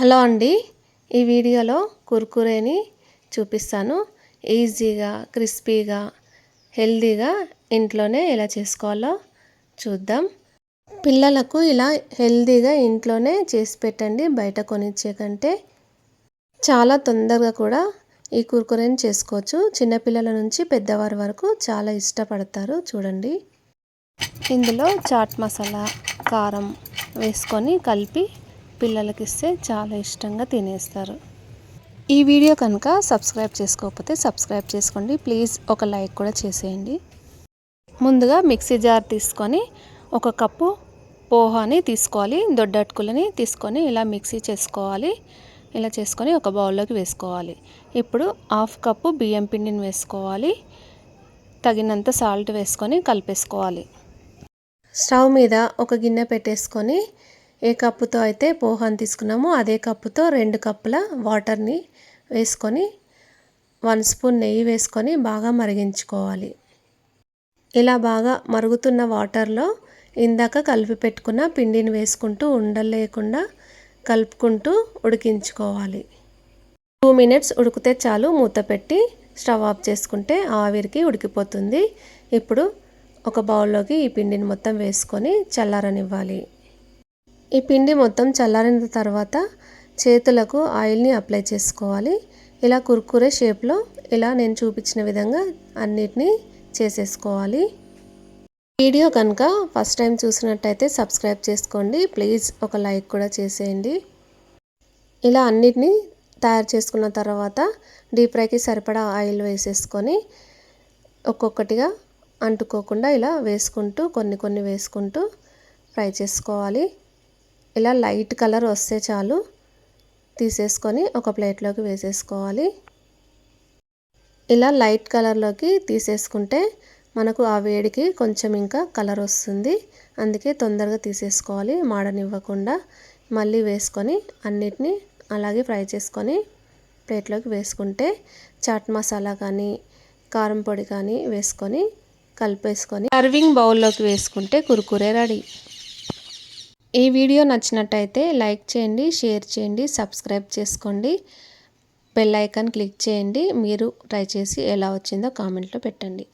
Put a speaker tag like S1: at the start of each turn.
S1: Hello అండి. ఈ వీడియోలో కుర్కురేని చూపిస్తాను. ఈజీగా క్రిస్పీగా హెల్తీగా ఇంట్లోనే ఎలా చేసుకోవాలో చూద్దాం. పిల్లలకు ఇలా హెల్తీగా ఇంట్లోనే చేసి పెట్టండి బయట కొనిచ్చే కంటే. చాలా తొందరగా కూడా ఈ కుర్కురేని చేసుకోవచ్చు. చిన్నపిల్లల నుంచి పెద్దవారి వరకు చాలా ఇష్టపడతారు. చూడండి. ఇందులో చాట్ మసాలా కారం వేసుకొని కలిపి పిల్లలకి ఇస్తే చాలా ఇష్టంగా తినేస్తారు. ఈ వీడియో కనుక సబ్స్క్రైబ్ చేసుకోకపోతే సబ్స్క్రైబ్ చేసుకోండి. ప్లీజ్ ఒక లైక్ కూడా చేసేయండి. ముందుగా మిక్సీ జార్ తీసుకొని ఒక కప్పు పోహాని తీసుకోవాలి. దొడ్డట్టుకులని తీసుకొని ఇలా మిక్సీ చేసుకోవాలి. ఇలా చేసుకొని ఒక బౌల్లోకి వేసుకోవాలి. ఇప్పుడు హాఫ్ కప్పు బియ్యం పిండిని వేసుకోవాలి. తగినంత సాల్ట్ వేసుకొని కలిపేసుకోవాలి. స్టవ్ మీద ఒక గిన్నె పెట్టేసుకొని ఏ కప్పుతో అయితే పోహాన్ని తీసుకున్నామో అదే కప్పుతో రెండు కప్పుల వాటర్ని వేసుకొని వన్ స్పూన్ నెయ్యి వేసుకొని బాగా మరిగించుకోవాలి. ఇలా బాగా మరుగుతున్న వాటర్లో ఇందాక కలిపి పెట్టుకున్న పిండిని వేసుకుంటూ ఉండలేకుండా కలుపుకుంటూ ఉడికించుకోవాలి. టూ మినిట్స్ ఉడికితే చాలు మూత పెట్టి స్టవ్ ఆఫ్ చేసుకుంటే ఆవిరికి ఉడికిపోతుంది. ఇప్పుడు ఒక బౌల్లోకి ఈ పిండిని మొత్తం వేసుకొని చల్లారనివ్వాలి. ఈ పిండి మొత్తం చల్లారిన తర్వాత చేతులకు ఆయిల్ని అప్లై చేసుకోవాలి. ఇలా కుర్కురే షేప్లో ఇలా నేను చూపించిన విధంగా అన్నిటినీ చేసేసుకోవాలి. వీడియో కనుక ఫస్ట్ టైం చూసినట్టయితే సబ్స్క్రైబ్ చేసుకోండి. ప్లీజ్ ఒక లైక్ కూడా చేసేయండి. ఇలా అన్నిటినీ తయారు చేసుకున్న తర్వాత డీప్ ఫ్రైకి సరిపడా ఆయిల్ వేసేసుకొని ఒక్కొక్కటిగా అంటుకోకుండా ఇలా వేసుకుంటూ కొన్ని కొన్ని వేసుకుంటూ ఫ్రై చేసుకోవాలి. ఇలా లైట్ కలర్ వస్తే చాలు. తీసేసుకొని ఒక ప్లేట్లోకి వేసేసుకోవాలి. ఇలా లైట్ కలర్లోకి తీసేసుకుంటే మనకు ఆ వేడికి కొంచెం ఇంకా కలర్ వస్తుంది. అందుకే తొందరగా తీసేసుకోవాలి మాడనివ్వకుండా. మళ్ళీ వేసుకొని అన్నిటినీ అలాగే ఫ్రై చేసుకొని ప్లేట్లోకి వేసుకుంటే చాట్ మసాలా కానీ కారం పొడి కానీ వేసుకొని కలిపేసుకొని సర్వింగ్ బౌల్లోకి వేసుకుంటే కురుకురే రెడీ. ఈ వీడియో నచ్చినట్టయితే లైక్ చేయండి షేర్ చేయండి సబ్స్క్రైబ్ చేసుకోండి. బెల్ ఐకాన్ క్లిక్ చేయండి. మీరు ట్రై చేసి ఎలా వచ్చిందో కామెంట్లో పెట్టండి.